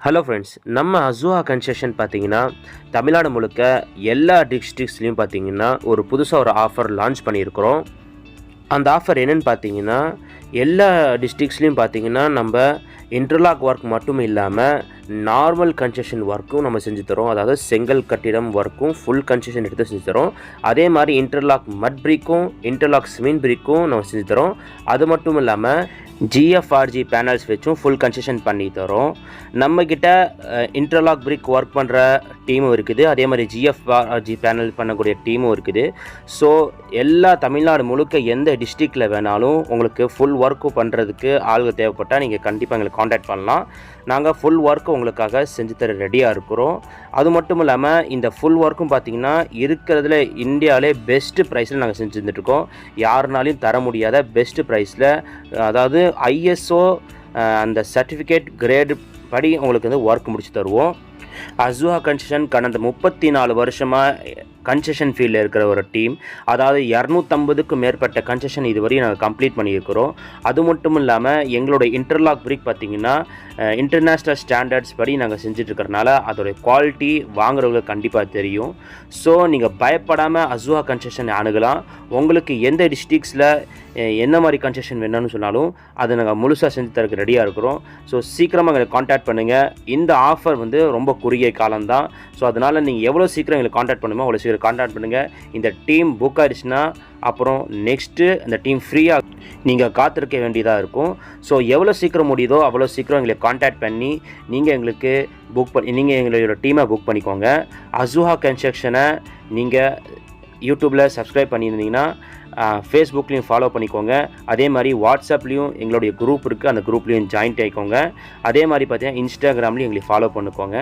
Hello friends நம்ம அசுஹா concession பார்த்தீங்கன்னா தமிழ்நாடு முழுக்க எல்லா டிஸ்ட்ரிக்ஸ்லையும் பார்த்தீங்கன்னா ஒரு புதுசாக ஒரு ஆஃபர் லான்ச் பண்ணியிருக்கிறோம். அந்த ஆஃபர் என்னென்னு பார்த்தீங்கன்னா எல்லா டிஸ்ட்ரிக்ஸ்லையும் பார்த்தீங்கன்னா நம்ம இன்டர்லாக் ஒர்க் மட்டும் இல்லாமல் நார்மல் கன்ஸ்ட்ரக்ஷன் ஒர்க்கும் நம்ம செஞ்சு தரோம். அதாவது செங்கல் கட்டிடம் ஒர்க்கும் ஃபுல் கன்ஸ்ட்ரக்ஷன் எடுத்து செஞ்சு தரோம். அதே மாதிரி இன்டர்லாக் மட் பிரிக்கும் இன்டர்லாக் சிமெண்ட் பிரிக்கும் நம்ம செஞ்சு தரோம். அது மட்டும் இல்லாமல் ஜிஎஃப்ஆர்ஜி பேனல்ஸ் வச்சும் ஃபுல் கன்ஸ்ட்ரக்ஷன் பண்ணி தரோம். நம்மக்கிட்ட இன்டர்லாக் பிரிக் ஒர்க் பண்ணுற டீமும் இருக்குது. அதே மாதிரி ஜிஎஃப்ஆர்ஜி பேனல் பண்ணக்கூடிய டீமும் இருக்குது. ஸோ எல்லா தமிழ்நாடு முழுக்க எந்த டிஸ்ட்ரிக்டில் வேணாலும் உங்களுக்கு ஃபுல் ஒர்க்கு பண்ணுறதுக்கு ஆளுங்க தேவைப்பட்டால் நீங்கள் கண்டிப்பாக எங்களுக்கு காண்டாக்ட் பண்ணலாம். நாங்கள் ஃபுல் ஒர்க்கு உங்களுக்காக செஞ்சு தர ரெடியாக இருக்கிறோம். அது மட்டும் இல்லாமல் இந்த ஃபுல் ஒர்க்கும் பார்த்தீங்கன்னா இருக்கிறதுல இந்தியாவிலே பெஸ்ட்டு ப்ரைஸில் நாங்கள் செஞ்சு தந்துட்டுருக்கோம் யாருனாலையும் தர முடியாத பெஸ்ட்டு ப்ரைஸில் அதாவது ஐஎஸ்ஓ அந்த சர்டிஃபிகேட் கிரேடு படி உங்களுக்கு வந்து ஒர்க் முடிச்சு தருவோம். அசுவா கன்ஸ்ட்ரக்ஷன் கடந்த முப்பத்தி நாலு வருஷமாக கன்செஷன் ஃபீல்டில் இருக்கிற ஒரு டீம் அதாவது இரநூத்தம்பதுக்கும் மேற்பட்ட கன்செஷன் இதுவரையும் நாங்கள் கம்ப்ளீட் பண்ணியிருக்கிறோம். அது மட்டும் இல்லாமல் எங்களோட இன்டர்லாக் பிரிக் பார்த்திங்கன்னா இன்டர்நேஷ்னல் ஸ்டாண்டர்ட்ஸ் படி நாங்கள் செஞ்சிட்ருக்கறனால அதோடைய குவாலிட்டி வாங்குறவங்களுக்கு கண்டிப்பாக தெரியும். ஸோ நீங்கள் பயப்படாமல் அசுவா கன்செஷன் அணுகலாம். உங்களுக்கு எந்த டிஸ்ட்ரிக்ஸில் என்ன மாதிரி கன்ஸ்ட்ரக்ஷன் வேணும்னு சொன்னாலும் அதை நாங்கள் முழுசாக செஞ்சு தரக்கு ரெடியாக இருக்கிறோம். ஸோ சீக்கிரமாக எங்களை காண்டாக்ட் பண்ணுங்கள் இந்த ஆஃபர் வந்து ரொம்ப குறுகிய காலம்தான். ஸோ அதனால் நீங்கள் எவ்வளோ சீக்கிரம் எங்களை காண்டாக்ட் பண்ணுமோ அவ்வளோ சீக்கிரம் காண்டாக்ட் பண்ணுங்கள் இந்த டீம் புக் ஆயிடுச்சுன்னா அப்புறம் நெக்ஸ்ட்டு அந்த டீம் ஃப்ரீயாக நீங்கள் காத்திருக்க வேண்டியதாக இருக்கும். ஸோ எவ்வளோ சீக்கிரம் முடியுதோ அவ்வளோ சீக்கிரம் எங்களை காண்டாக்ட் பண்ணி நீங்கள் எங்களுக்கு புக் பண்ணி நீங்கள் எங்களோட டீமை புக் பண்ணிக்கோங்க. அசுஹா கன்ஸ்ட்ரக்ஷனை நீங்கள் யூடியூப்பில் சப்ஸ்கிரைப் பண்ணியிருந்தீங்கன்னா ஃபேஸ்புக்லேயும் ஃபாலோ பண்ணிக்கோங்க. அதே மாதிரி வாட்ஸ்அப்லேயும் எங்களுடைய குரூப் இருக்குது அந்த குரூப்லேயும் ஜாயின் ஆகிக்கோங்க அதே மாதிரி பார்த்தீங்கன்னா இன்ஸ்டாகிராம்லேயும் எங்களை ஃபாலோ பண்ணிக்கோங்க.